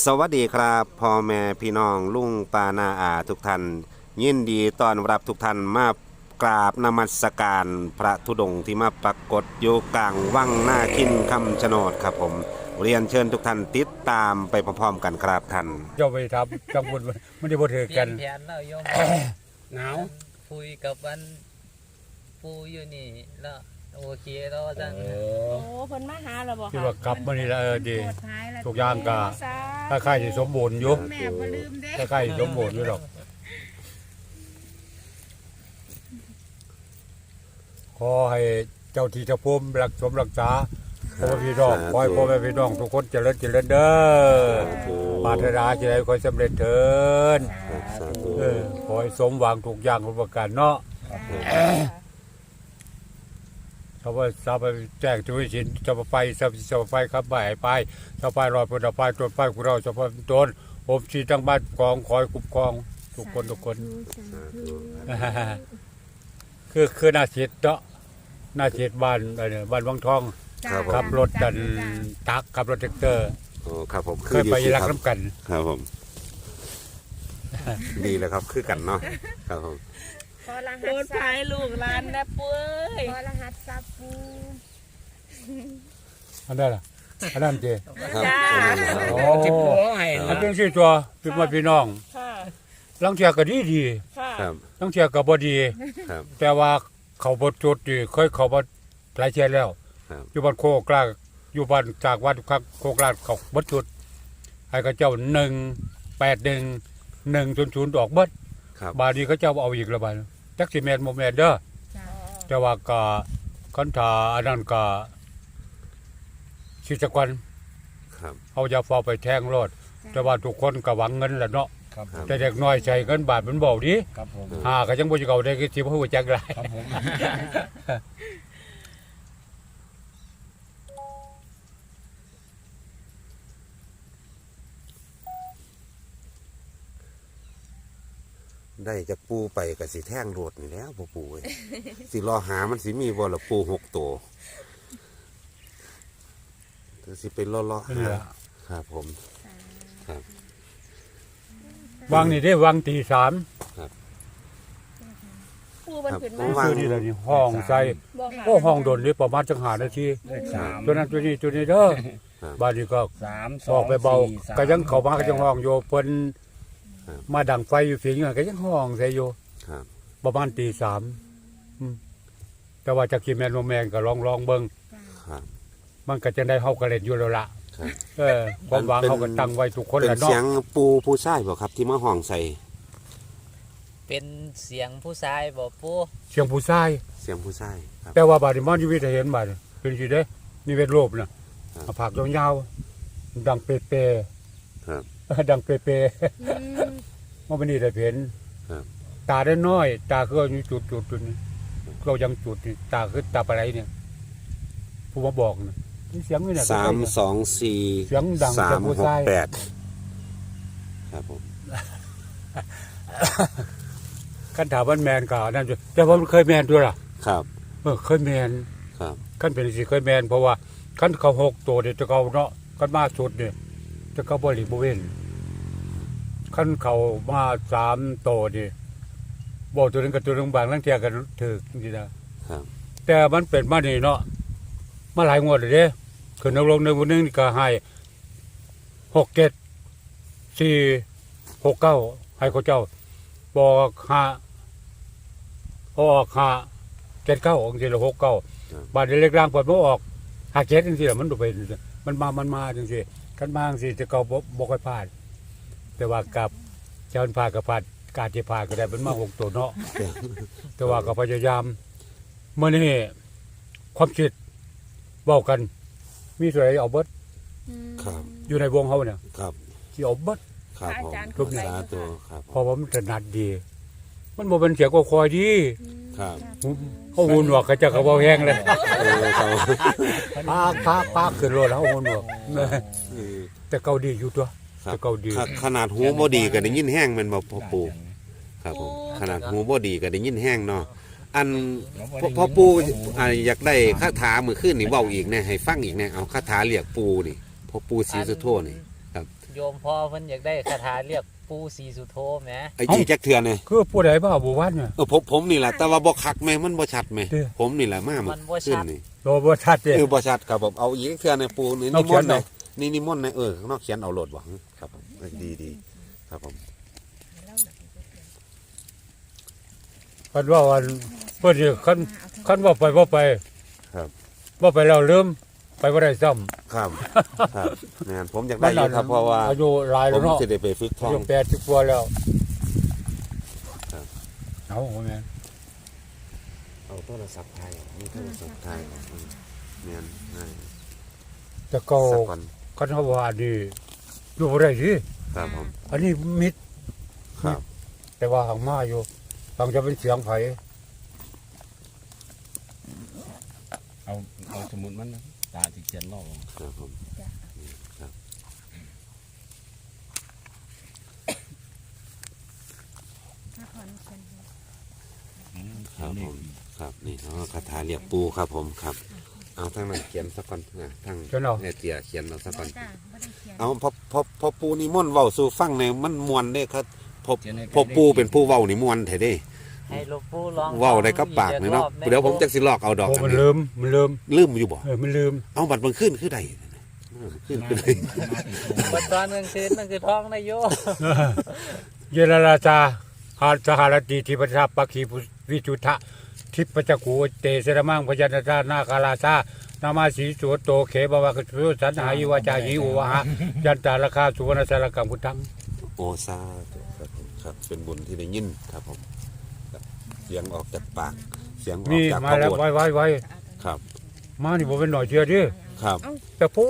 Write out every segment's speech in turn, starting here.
สวัสดีครับพ่อแม่พี่น้องลุงปานาอาทุกท่านยินดีต้อนรับทุกท่านมากราบนมัสการพระธุดงค์ที่มาปรากฏอยู่กลางวังหน้าคินคำชะโนดครับผม เรียนเชิญทุกท่านติดตามไปพร้อมๆกันครับท่านเจ้าไปทำจังบุญไม่ได้บ่ถือเปลี่กัยนนแผนแล้วโยมหนาวคุยกับวันปูอยู่นี่แล้ว โอเคแล้วจังเอโอ้อเพิ่นมาหาเราบ่ที่ค่ะว่ากลับมานี่ละเออดีปวดหายแล้วทุกอย่างก็สาถ้าใครจะสมบูรณ์อยู่แม่บ่ลืมเด้ถ้าใครสมบูรณ์อยู่หรอก ขอให้เจ้าที่เจ้าภูมิรักสมรักษาพ่อแม่พี่น้องขอให้พ่อแม่พี่น้องทุกคนเจริญเจริญเด้อปรารถนาจะได้ขอให้สำเร็จเถิน สาธุ เออขอให้สมหวังทุกอย่างทุกประการเนาะชา วบ้านชาวบ้านแจ้งจุวิสินชาวบ้านไปชาวบ้านชาวบ้านไปครับบ่ายไปชาวบ้านรอยพุทธไปตรวจไปพวกเราชาวบ้านตนผมชีทั้งบ้านกองคอยคุ้มครองทุกคนทุกคนคือคือหน้าชิดเนาะหน้าชิดบ้านอะไรเนี่ยบ้านวังทองครับผมขับรถกันตักขับรถแท็กเตอร์โอ้ครับผมเคคือยอยู่ไปที่รักครับน้ำกัน ครับผม ดีเลยครับคือกันเนาะครับผม ขอรโดหัสนพายลูกหลานนะปุ้ยขอรหัสซับปูอันนั้นล่ะอันนั้นเจครับจ้าโอ้จิบหัวให้อันเป็นสี่ตัวพี่มาพี่น้องค่ะลังเทียก็ดีดีค่ะครับ ลังเทียก็บ่ดี ครับ แต่ว่าเขาบดจุดนี่เคยเขาบดหลายเชียแล้ว ครับ อยู่บ้านโคกลางอยู่บ้านจากวัดครับโคกลางเขาบดจุดให้เขาเจ้าหนึ่งแปดหนึ่งหนึ่งศูนย์ศูนย์ดอกเบิดครับ บาดนี้เขาเจ้าเอาอีกและบาด จักสิแมนโมแมนเด้อจ้าแต่ว่าก็คันถาอันนั้นก็ชิตะกวันครับเอายาฟอไปแทงรถแต่ว่าทุกคนก็หวังเงินแหละเนาะครับครับแต่เด็กน้อยใจเงินบาทมันเบาดีครับผมหาก็ยังบ่จะเก่าได้ก็สิบ่ฮู้จักหลายครับผม ได้จากปูไปกับสีแท่งโรดนี่แหล้วปูปูเอ้ยสิรอหามันสิมีบ่ละปูหกตัวถึงสิเป็นล่อล่อนี่หาล่ะครับผม ครับ วางนี่ได้วางตีสามปูเพิ่นขึ้นครัมาบวาง คือนี่แหละนี่ห้องใส่บ่ค่ะโอ้ห้องโดนนี่ประมาณจังหานาทีเลขสามตัวนั้นตัวนี้ตัวนี้เด้อครับ บ้านนี้ก็สามสออองกไปเบาสี่สมก็ยังเข้ามาก็ยังห้องอยู่เพิ่น ครับ มาดังไฟอยู่ฝีเงี้ยก็ยังห้องใส่อยู่ครับประมาณตีสามอืมแต่ว่าจะกินแมนโมแมนก็ลองลองเบิ่งครับมันก็จะได้เฮาก็เล่นอยู่แล้วล่ะครับเออความหวังเป็นเฮาก็ตั้งไว้ทุกคนเป็นแหละเสียเนาะงปูผู้ชายบ่ครับ ที่มาห้องใส่เป็นเสียงผู้ชายบอกปูเสียงผู้ชาย เสียงผู้ชายครับ แต่ว่าบาดนี้มันชีวิตให้เห็นบาดนี้เป็นสิเด้นี่เวทโลบน่ะครับ เอาผักยาวๆดังเปเปครับๆ ดังเปเปอืมมันเป็นนี่ได้เห็นครับ ตาได้น้อย ตาคืออยู่จุดจุดจุดนี้เรายังจุดนี่ตาคือตาอะไรเนี่ยผู้มาบอกนะนี่เสียงนี่เนี่ยสามสองสี่เสียงดังสาจากมผู้หกชายแปดครับผมขั้นถามว่าแมนก่านั่นอยู่แต่ว่ามันเคยแมนด้วยล่ะครับเออเคยแมน ครับขั้นเป็นสิเคยแมนเพราะว่าขั้นเขาหกตัวเดี๋ยวจะเขาเนาะขั้นมาสุดเนี่ยจะเขาบริบเวน ขั้นเขามาสามตัวนี่บอกตัวนึงกับตัวนึงบางลังเทียกันถือจริงๆนะครับ แต่มันเป็นมานี่เนาะมาหลายงวดเลยเด้คือนักลงหนึ่งคนหนึงนี่ก็ให้หกเจ็ดสี่หกเก้าให้เขาเจ้า บอกห้าออกห้าเจ็ดเก้าองค์ที่ละหกเก้าบาทเล็กร่างเปิดมาออกห้าเจ็ดจังซี่ละมันดูไปจังซี้มันมามันมาจังซี่กันมาจังซี่จะเก่าบ่บ่ค่อยพลาด แต่ว่ากับเจ้าพากับพลาดการที่พลาดก็ได้เป็นมาหกตัวเนาะแต่ว่าก็พยายามเมื่อนี้ความคิดเว้ากัน มีส่วนใดเอาเบิดอืมครับอยู่ในวงเฮาเนี่ยครับสิเอาเบิดครับผมอาจารย์ทุกสาธุครับเพราะว่ามันถนัดดี มันบ่เป็นเสียงก็คอยดีครับเขาหูหนวกก็จะกระเบาแห้งเลยเออครับปากปากปากขึ้นรถแล้วหูหนวกเออแต่เก่าดีอยู่ตัว ครับแต่เก่าดีขขนาดหูบ่ดีก็ได้ยินแห้งแมันบ่พ่อปู่ครับผมขนาดหูบ่ดีก็ได้ยินแห้งเนาะอันพ่อพ่อปู่อ่าอยากได้คาถามื้อคืนนี่เว้าอีกแน่ให้ฟังอีกแน่เอาคาถาเรียกปู่นี่พ่อปู่ศรีสุโธนี่โยมพ่อเพิ่นอยากได้คาถาเรียกปูสีสุโธแหมไอ้ยี่จักเทื่อนี่คือผู้ใดบ้าบุวัดเนี่ย เออผมผมนี่แหละแต่ว่าบ่คักแม่มันบ่ชัดแม่เด้อ ผมนี่แหละมามัมันบ่ชัดนี่ โลบ่ชัดเด้เออบ่ชัดครับผมเอาอีกเทื่อในปูนี่เอานิเขีมยนนต์ในเอานี่นิมนต์ในเออข้างนอกเขียนเอาโหลดบ่ ครับผมเออดีดีครับผมคันว่าวันเพิ่นสิคันคันว่าไปบ่ไปครับบ่ไปแล้วลืมไปบ่ได้ซ้ำครับครับแม่นผมอยากได้อยู่ครับเพราะว่าอายุหลายผแล้วมเนาะสิได้ไปฝึกท่ออางยุ80กว่าแล้วครับ เอาแม่นเอาโทรศัพท์ไทยมีโทรศัพท์ไทยอืมแม่นง่ายแต่ก็สักก่อนคันเฮาว่าอันนี้ อยู่บ่ได้สิครับผม อันนี้มิด ครับ แต่ว่าหางมาอยู่ฟังจะเป็นเสียงไผเอาเอาสมุดมันนะตาที่เขียนลอกครับผมอืมครับนี่ผมครับนี่เนาะคาถาเรียกปูครับผมครับ เอาทั้งนั้นเขียนสักก่อนอะทั้งเขียนเอา เนี่ยเตียเขียนเอาสักก่อน จ้าบ่ได้เขียนเอาพอพอพอปูนี่ม่วนเว้าสู่ฟังในมันมวนเด้ครับพอเขียนให้พอปูเป็นผู้เว้านี่มวนแท้เด้ให้หลวงปู่ลองเว้าได้กับปากนี่เนาะอีกเดี๋ยวผมจะรอบสิลอกเอาดอกโอ้อันมันนี้ลืมมันลืมลืมอยู่บ่เออมันลืมเอาบัตรมันขึ้นคือใดเออขึ้นคือใดบัดตอนกลางคืนนั่นคือท้องนายโยเยนราชาหาสหรติทิปชาปักขีปุวิจุทะ ทิปจักกูเตเสรมังพยัญชนะนาคาราชานามาสีสุโตเขบวากสุสันหายิวาจาหิววะหะยันตาราคาสุวรรณสารกังพุทธังโอซาธุครับผมครับเป็นบุญที่ได้ยินครับผมครับเสียงออกจากปากเสียงออกนี่จากมาพระแล้วโอษไว้ไว้ไว้ครับ มานี่บ่เป็นหน่อยเชื่อดิครับ แต่พู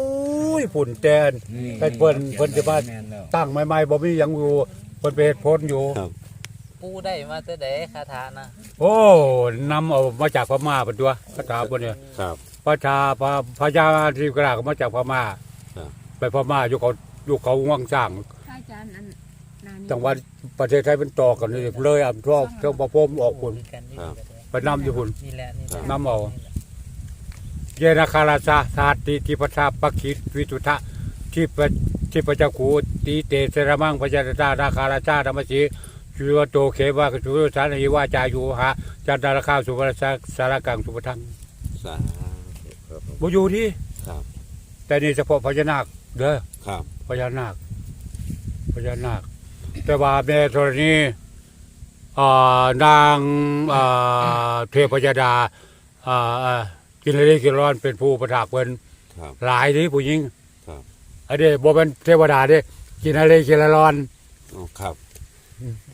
ยฝุ่นแตนแต่เพิ่นเพิ่นจะมาแม่นแล้วตั้งใหม่ๆบ่มีหยังอยู่เพิ่นไปเฮ็ดพ้นอยู่ครับ ปูได้มาแต่ใดคาถานะโอ้นำเอามาจากพม่าเป็นตัวคาถาบนเนี่ยครับ พระชาพระพญาที่กราก็มาจากพม่าครับ ไปพม่าอยู่เขาอยู่เขาว่างสร้างอาจารย์อันนานี่จังหวัดประเทศไทยเป็นต่อกันนี่เลยอ่ำทอกเท่าประพรมออกคุณมีกันนี่ครับ ไปนำอยู่คุณนี่แหละนี่แหละนำเอา เยนาคาราชาธาติทิปชาปักขิตวิจุทะที่ปะที่ประจักขูตีเตเสรมังพญาตานาคาราชาธรรมสี ชุวโตเขวากสุรสานหิวาจายุหะจันตาราคาสุวรรณสารกังสุปทังสาธุครับผมบ่อยู่ที่ครับ แต่นี่เฉพาะพญานาคเด้อครับ พญานาคพญานาค แต่ว่าแม่ธรณีอ่านางอ่าเทพยดาอ่าอ่ากินเลยกินร้อนเป็นผู้ประทักเพิ่นครับ หลายที่ผู้หญิงครับ อันนี้บ่เป็นเทวดาเด้กินอะไรกินร้อน อ๋อครับ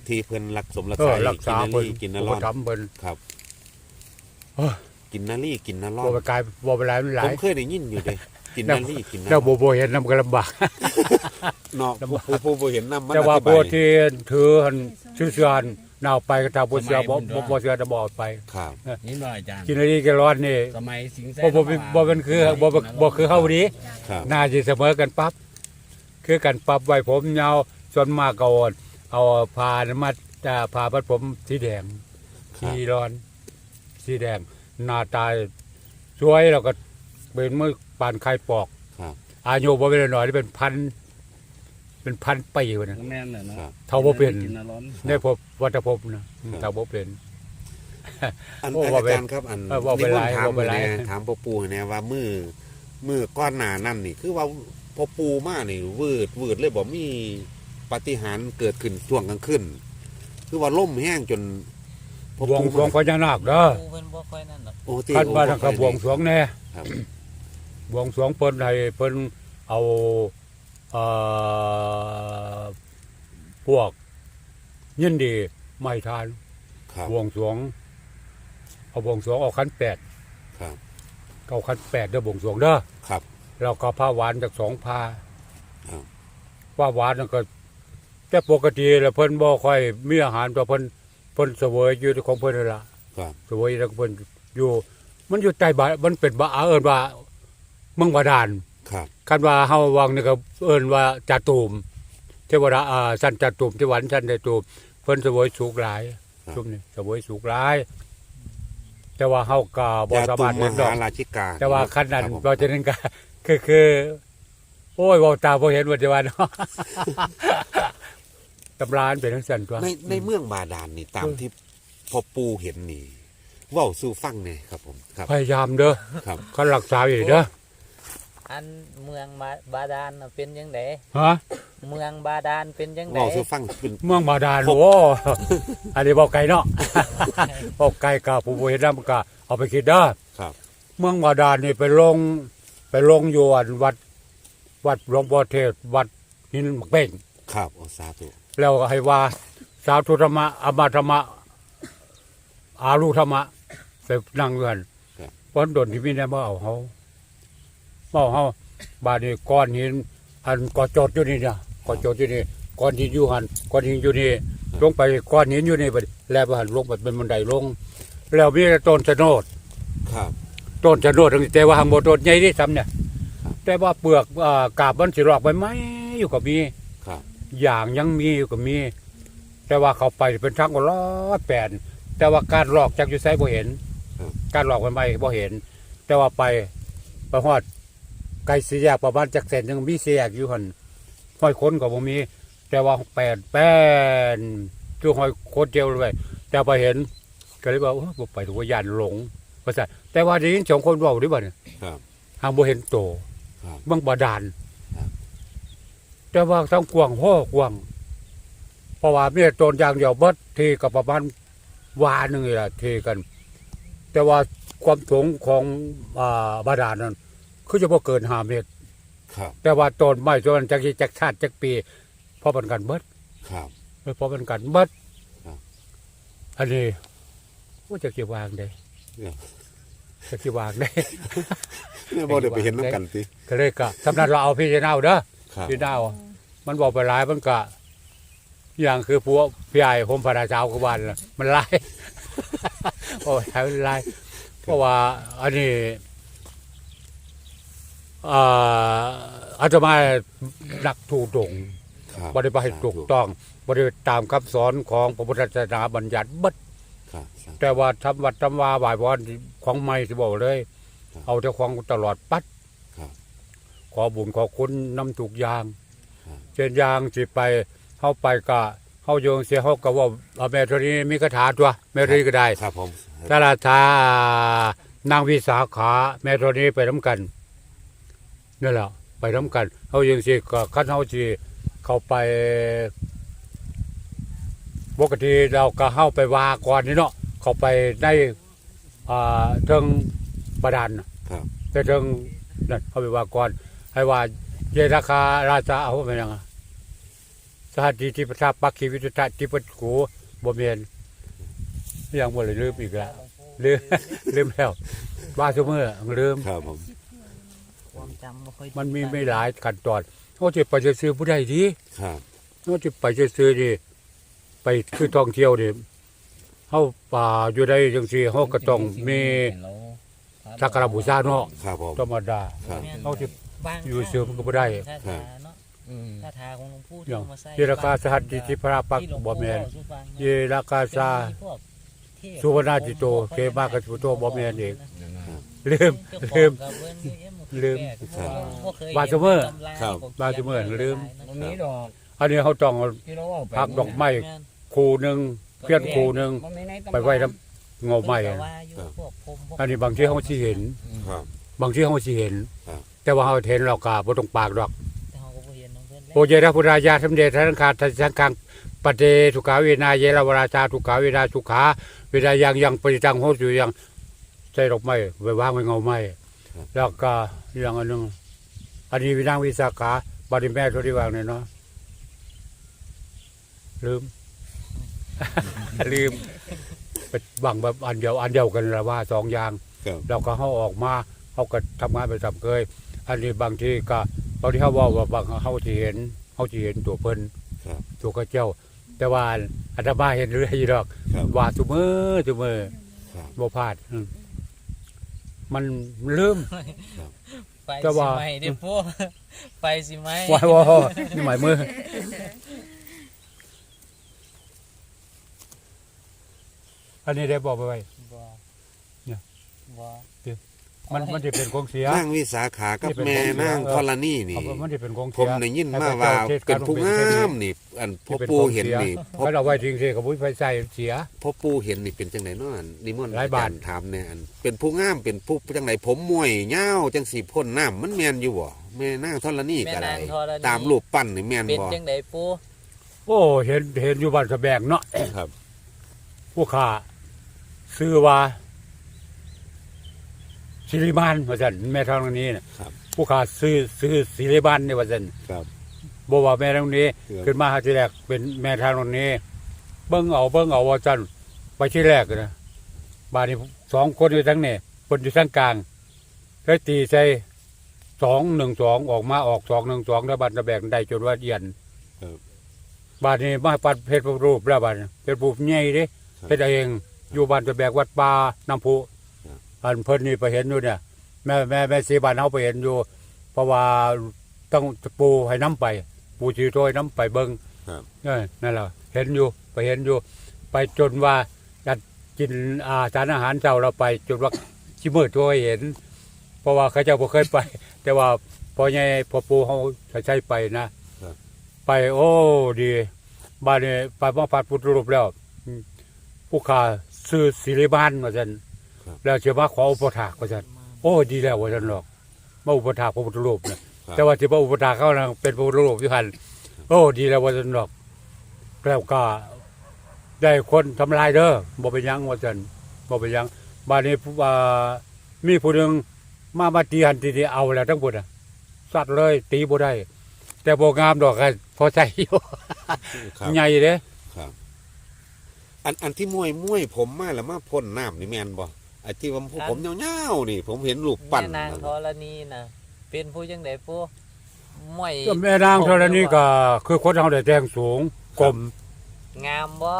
ที่เพิ่นรักสมรักเออษารักษากินนาเพิ่นลีกินนาผู้รปอระนทับเพิ่นครับ เอ้อกินนาลีกินนาลอบ่นไปกลายบ่ไปหลายมันหลาผยมเคยได้ยินอยู่เด้กินนาลีกินนาแล้วลบ่อนบ่เห็นนำก็ลำบาก เนาะผู้ผู้ผู้บ่เห็นนำมันแต่อว่าธิผู้บายที่ถือหันชื่อเสือหันนาวไปก็ถ้าบ่เสือบ่บ่บ่เสือจะบ่เอาไป ครับ นี่หน่อยอาจารย์กินอะไรกินร้อนนี่ สมัยสิงห์แสบ่บ่เป็นบ่เป็นคือบ่บ่บ่คือเฮาดีครับ น่าสิเสมอกันปั๊บคือกันปรับไว้ผมยาวส่วนมากก็อ่อน เอาผ้านั้นมาอ่าผ้าพัดผมสีแดงคสีรับร้อน สีแดง หน้าตาสวยแล้วก็เป็นมือปานไข่ปอกครับอายุบ่เป็นน้อยๆเป็นพัน เป็นพันปีวะนะแม่นเลยเนาะครับ เท่าบ่เป็นกินน้ำร้อนได้พบวัฏภพนะเท่าบ่เป็น อันโอ้อันว่าอาไปจารย์ครับอันเออว่าไปนิมนหลายต์ถามว่าไปหลายแน่ถามพ่อปู่แน่ว่ามือมือก้อนหน้านั่นนี่ คือว่าพ่อปู่มานี่วืดวืดเลยบ่มี ปาฏิหารย์เกิดขึ้นช่วงกลางคืนคือว่าล่มแห้งจนพ่อบวงปู่สรวงพญานาคเด้อปูเพิ่นบ่ค่อยนั่นหรอกโอ้ที่คันว่าโอ้ทางกระบวงสรวงแน่ครับบวงสรวงเพิ่นให้เพิ่นเอาเอ่อพวกยินดีไม่ทานครับบวงสรวงเอาบวงสรวงเอาขันแปดครับเอาขันแปดเด้อบวงสรวงเด้อ ครับแล้วก็ผ้าหวานจากสองผ้าครับ ผ้าหวานนั่นก็ แต่ปกติแล้วเพิ่นบ่ค่อยมีอาหารตัวเพิ่นเพิ่นเสวยอยู่ของเพิ่นนั่นล่ะครับเสวยแล้วก็เพิ่นอยู่ มันอยู่ใต้บามันเป็นบาเอิ้นว่าเมืองบาดาลครับคันว่าเฮาวังนี่ก็เอิ้นว่าจาตูมเทวดาอ่าสันจาตูมเทวันสันจาตูมเพิ่นเสวยสุขหลายชุมนี่เสวยสุขหลายแต่ว่าเฮาก็บ่ยาสาตุมารถมเห็นมดอกหาราชิกาแต่ว่าคันนั้นครับผมเพราะฉะนั้นก็คือคือ โอ้ยเว่าตาบ่เห็นว่าจะว่าเนาะ ตำรานเป็นทั้งสันตัว ในในเมืองบาดาลนี่ตามที่พอปูเห็นนี่เว้าสู่ฟังแหน่ครับผมครับพยายามเด้อครับเขารักษาอยู่เด้ออันเมืองบาบาดาลน่ะเป็นยังไงฮะเมืองบาดาลเป็นยังไงเว้าสู่ฟังเป็น เมืองบาดาลโอ้อันนี้บอกไกลเนาะบอกไกลกับผู้บริหารก็เอาไปคิดเด้อครับ เมืองบาดาลนี่ไปลง ไปลงอยู่อันวัด วัดหลวงพ่อเทศ วัดหินหมักเป้งครับโอสาธุ แล้วก็ให้ว่าสาธุธรรมะอมาธรรมะอารุธรรมะไปนั่งอยู่กันเพราะดนที่มีแน่บ่เอาเขาบ่เอาเขาบาดนี้ก้อนหินอันก่อจดอยู่นี่นะก่อจดอยู่นี่ก้อนหินอยู่หันก้อนหินอยู่นี่ลงไปก้อนหินอยู่นี่ไปแล้วไปหันลงไปเป็นบันไดลง แล้วมีต้นชะโนดครับต้นชะโนดทั้งแต่ว่าหางบ่ต้นใหญ่ที่ซ้ำเนี่ย แต่ว่าเปลือกอ่ากาบมันสิรอกไปไหมอยู่ก็มีครับ อย่างยังมีอยู่ก็มี แต่ว่าเขาไปเป็นทางก็ล้อแปดแต่ว่าการหลอกจากอยู่ไซบ่เห็น การหลอกมันไม่บ่เห็น แต่ว่าไปไปฮอดไกลสีแยกประมาณจักเซนหนึงมีสีแยกอยู่หั่นห้อยคนก็บ่มี แต่ว่าแปดแป้นคือห้อยโคตรเดียวเลยแต่ไปเห็นก็เลยว่าโอ้ยบ่ไปถูกว่ายานหลงว่าซั่นแต่ว่าได้ยินสองคนเว้าดิบัดนี้ครับหางบ่เห็นโตครับเบิ่งบาดาลครับ แต่ว่าทั้งกว้างพ่อกว้างเพราะว่ามีแต่ต้นอย่างเดียวเบิดทีก็ประมาณวาหนึงนี่ล่ะทีกัน แต่ว่าความสูงของอ่าบาดาลนั้นคือจะบ่เกิน5เมตร ครับ แต่ว่าต้นไม้ต้นนั้นจักสิจักชาติจักปีเพราะมันกันเบิดครับเพราะมันกันเบิดครับ อันนี้ว่าจะสิวางได้เนี่ยจะสิวางได้ เนี่ยบ่ได้ไปเห็นน้ำกันติก็เลยก็สำนักเราเอาพี่จะเน่าเด้อ ครับพี่เน่ามันบอกไปหลายมันก็อย่างคือพวกพี่ใหญ่ผมพระราชาวกบาลน่ะมันหลาย โอ้ยมันหลายเพราะว่าอันนี้อ่าอาตมานักถูกตรงครับ บริบัติถูกต้องบริตามคำสอนของพระพุทธศาสนาบัญญัติเบัด ครับสาธุแต่ว่าทำวัดทำวาบ่ายวอนของไม่ที่บอกเลย ครับ เอาแต่ของตลอดปัดครับข อบุญขอคุณนำถูกอยางครับเช่นอยางสิไปเข้าไปก็เข้าโยงเสียเขาก็ว่าเอาแม่ตัวนี้มีคาถาตัวแม่ตัวนี้ก็ได้ครับผมถ้าราชานางวิสาขาแม่ตัวนี้ไปน้ำกันนี่แหละไปน้ำกันเขาโยงสิก็คันเขาสิเข้าไปปกติเราก็เข้าไปวาก่อนนี่เนาะเข้าไปในอ่าเทิงประดานน่ะครับแต่เทิงนั่นเข้าไปว่าก่อน ให้ว่าเยราคาราชาเอาไปยังอะสหัสดีที่ประทับปักขีวิจุตะที่ปัจกูบ่เมียนยังบ่เลยลืมอีกแล้วลืมลืมแล้วว่าซุมื้อลืมครับผมความจำบ่ค่อยดีมันมีไม่หลายขั้นตอนเขาจะไปจะซื้อผู้ใดดีครับเขาจะไปจะซื้อดีไปคือท่องเที่ยวดิเฮาป่าอยู่ได้จังซี่เฮาก็ต้องมีสักการะบูชาเนาะครับผมธรรมดาครับเขาจะ บางอยู่เสือมันก็บ่ได้คาครัถาบเนาะอืมคาถาของหลวงปู่อย่างมาใส่เจรคาสหัสดิทิพระปักบ่แม่นเยราคาซาสุวรรณจิโตเขมากัสสุโตบ่แม่นเอง ลืมลืม ลืมบาซุเมอร์ ครับ บาซุเมอร์ลืมมันมีดอกอันนี้เขาต้องเอาที่เราเอาไปพักดอกไม้คูหนึงเพี้ยนคูหนึงมันมีในตำราไปไว้น้ำเงาไม้อะอันนี้บางที่เขาสิเห็น ครับ บางที่เขาสิเห็น ครับ แต่ว่าเขาเห็นเราก็บ่ต้องปากดอกแต่เขาก็บ่เห็นของเพิ่นแล้วโอเยระพุทธายาสมเด็จทันคาทันสังคังปเตสุขาเวนาเยระวราชาสุขาเวนาสุขาเวลายังยังปริตังโหอยู่ยังใส่ดอกไม้ไว้วางไว้เงาไม้แล้วก็อย่างอันหนึงอันนี้วินางวิสาขาบาริแม่ตัวที่วางเนี่ยเนาะลืม ลืมไปบังแบบอันเดียวอันเดียวกันละว่าสองอย่างครับแล้วก็เขาออกมาเขาก็ทำงานไปทำเคย อันนี้บางทีก็บางทีเขาบอกว่าบางเขาที่เห็นเขาที่เห็นตัวเพิ่นครับตัวกระเจ้า แต่ว่าอาตมาเห็นเรื่อยอยู่ดอกครับ ว่าทุมือทุมือครับ บ่พลาดอืมมันลืม ไปแต่สิว่า ไหมเด้อปู่ไปสิไหมว่าว่านี่หมายมืออันนี้ได้บอกไปไว้บ่เนี่ย บ่เดี๋ยวถ มันมันจะเป็นของเสีย นางวิสาขากับนี่เป็นแม่ของเสียนางเออธรณีนี่เอามันจะเป็นของผเสีมยได้ยินให้มาพระว่าจ้ทศเป็นผู้กงรามนี่ อันพ่อปู่เห็นนี่พ่อถ้าเราไว้ทิ้งเสียกับบุ้ยไฟใส่เสียพ่อปู่เห็นนี่เป็นจังไดเนาะอันนิมนต์หลายบาทอจรถามเนี่ยอันเป็นผู้งามเป็นผู้จังไดผมมวยยาวจังสีพ่นน้ำมันแม่นอยู่บ่แม่นางธรณีก็ได้แม่นางธรณีตามรูปปั้นนี่แม่นเป็นบ่จังไดปูโอ้เห็นเห็นอยู่บ้านสะแบงเนาะครับผู้ข้าซื้อว่า สิริบานว่าซั่นแม่ทางนี้น่ะครับ ผู้ข้าซื้อซื้อสิริบานนี่ว่าซั่นครับ บ่ว่าแม่ทางนี้ ครับ ขึ้นมาทีแรกเป็นแม่ทางนี้ เบิ่งเอาเบิ่งเอาว่าซั่นไปที่แรกนะบ้านนี้สองคนอยู่ทั้งนี้คนอยู่ทั้งกลางแล้วตีใส่สองหนึ่งสองออกมาออกสองหนึ่งสองแล้วบ้านตะแบกได้จนว่าเอียน ครับบ้านนี้มาปัดเพชรรูปแล้วบ้านนี้เป็นรูปใหญ่เด้ครับ เพชรเองอยู่บ้านตะแบกวัดป่าน้ำพุครับ อันเพิ่นนี่ไปเห็นอยู่เนี่ย แม่แม่แม่สีบ้านเฮาไปเห็นอยู่ เพราะว่าต้องปูให้น้ำไป ปูชีโตยน้ำไปเบิ่งครับ เออนั่นแหละเห็นอยู่ไปเห็นอยู่ ไปจนว่าจะกินอาสารอาหารเจ้าเราไปจนว่า ชิมือตัวเห็น เพราะว่าเขาเจ้าบ่เคยไป แต่ว่าพอใหญ่พอปูเขาใช้ไปนะครับ ไปโอ้ดีบ้านนี้ไปมาพัดพุทธรูปแล้วอืมผู้ขาซื้อศิริบานว่าซั่นครับ แล้วเชื่อมาขออุปถากว่าซั่นโอ้ดีแล้วว่าซั่นหรอกมาอุปถากพระพุทธรูปเนี่ยครับแต่ว่าที่พระอุปถากเขานะเป็นพระพุทธรูปอยู่หันโอ้ดีแล้วว่าซั่นหรอกแล้วก็ได้คนทำลายเด้อบ่เป็นหยังว่าซั่นบ่เป็นหยังบ้านนี้ผู้ว่ามีผู้หนึงมามาตีหันตีๆเอาแล้วทั้งหมดอะสัตว์เลยตีบ่ได้ แต่บ่งามดอกก็พอใจอยู่ครับใหญ่เด้ครับอันอันที่มวยมวยผมมาแล้วมาพ่นน้ำนี่แม่นบ่ไอ้ที่ว่าผมยาวๆนี่ ผมเห็นรูปปั้นแม่นางธรณีน่ะเป็นผู้จังไดปูม่วยก็แม่นางธรณีก็คือคนเฮาได้แต่งสูงกลมงามบ่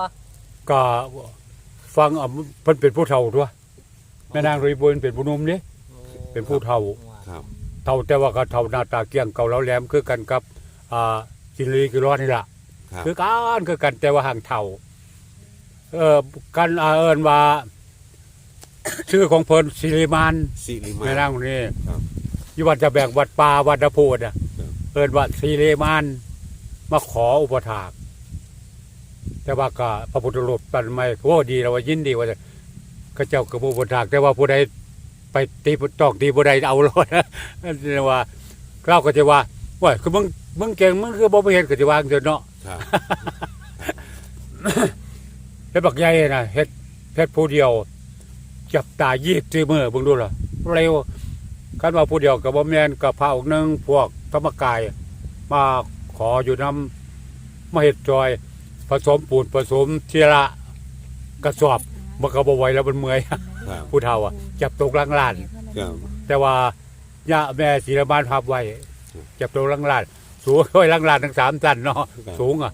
ก็ฟังเอาเพิ่นเป็นผู้เฒ่าตัวแม่นางรีบุญเป็นผู้หนุ่มเด้เป็นผู้เฒ่าครับเฒ่าแต่ว่าก็เฒ่าหน้าตาเกลี้ยงเก่าแล้วแหลมคือกันกับอ่าจินลีกิรอดนี่ล่ะครับคือกันคือกันแต่ว่าห่างเฒ่าเอ่อกันอาเอินว่า ชื่อของเพิ่นสิริมานสิริมา แม่นางคนนี้ครับอยู่วัดจะแบ่งวัดป่าวัดตะโพูดอะครับเอินว่าสิริมานมาขออุปถากแต่ว่าก็พระพุทธรูปปันไม่โอ้ดีแล้วว่ายินดีว่าจะก็เจ้ากับอุปถากแต่ว่าผู้ใดไปตีตอกตีผู้ใดเอาเลยนั่นแปลว่าเราก็จะว่าว่าคือมึงมึงเก่งมึงคือบ่ไปเห็นก็จะวาจังเถอะเนาะ ครับ เฮ็ดบักใหญ่น่ะเฮ็ดเฮ็ดผู้เดียว จับตายีบซีมือเบิ่งดูล่ะเร็วคันว่าผู้เดียวก็บ่แม่นกับพระองค์หนึงพวกธรรมกาย มาขออยู่นํมาเฮ็ดจอย ผสมปูนผสมทีละกระสอบมันก็บ่ไหวแล้วมันเมื่อยครับผู้เฒ่าอะจับตกหลังลาน ครับแต่ว่าย่าแม่ศิลบานพับไว้จับตกหลังลาน สูงค่อยหลังลานทั้งสามตันเนาะสูงอะ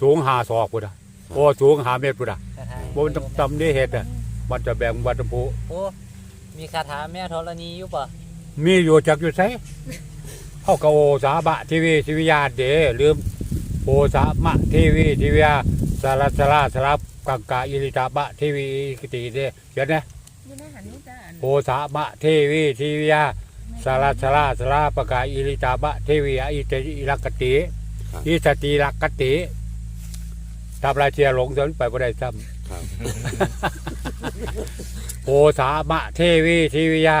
สูงหาศอกพุ่นอะโอ้สูงหาเมตรพุ่นอะคาถาบ่มันตำนี่เฮ็ดอะ มันจะแบ่งวัดภูโอ้มีคาถาแม่ธรณีอยู่ปะมีอยู่จักอยู่ไสเฮาก็โอสาบะทีวีทีวีญาติเด้ลืมโอสามะทีวีทีวียาสารสลาสลับกังกาอิริตาบะทีวีกิติเด้เขียนนะอยู่ในหันนี่จ้ะอันโอสามะเทวีทีวิยาสาราสลาสลาปะกาอิริตาบะเทวียอิเตอิรักกติอิสติรักกติทำลายเชียหลงจนไปบ่ได้ซ้ครับำ โอสามะเทวีทีวิยา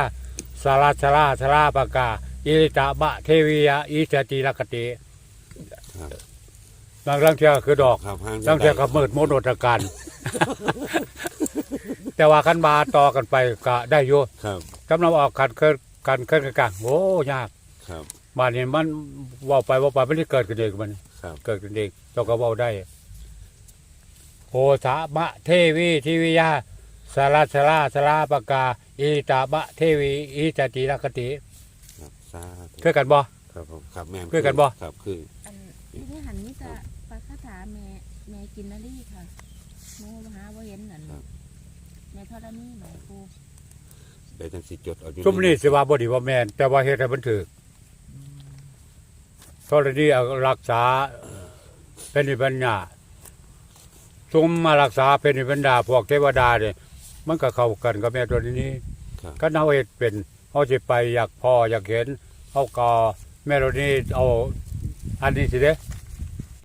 สาราสลาสลาปะกาอิริตาบะเทวียอิสติรักกติครับบางเรื่องเชียคือดอกครับห้างบางเชียกับมืดมนโนตการ แต่ว่าคันบาต่อกันไปก็ได้อยู่ครับกำลังออกกันเคลื่อนกันเคลื่อนกันกลางโอ้ยากครับบ้านนี้มันเว่าไปเว่าไปไม่ได้เกิดกันเองมันครับเกิดกันเองเราก็เว่าได้ โอสามะเทวีทิวิยาสาราสลาสลาปากาอิตาบะเทวีอิจติรคติครับสาธุเคยกันบ่ ครับผมครับแม่นคือกันบ่ ครับคืออันอยู่ในหันนี่จ้ะปลาคาถาแม่แม่กินนารีค่ะโมหาว่าเห็นนั่นแม่ธรณีหมายปูเดี๋ยวจังสิจดเอาอยู่ชุมนี้สิว่าบ่ดีว่าแมนแต่ว่าเฮ็ดให้มันถูกธรณีเอารักษาเป็นนิปัญญา ชุมมารักษาเป็นนิปัญญาพวกเทวดาเนี่ยมันก็เข้ากันกับแม่ตัวนี้ครับ ก็เอาเฮ็ดเป็นเฮเขาสิไปอยากพ่ออยากเห็นเขาก็แม่เรานี่เอาอันนี้สิเด้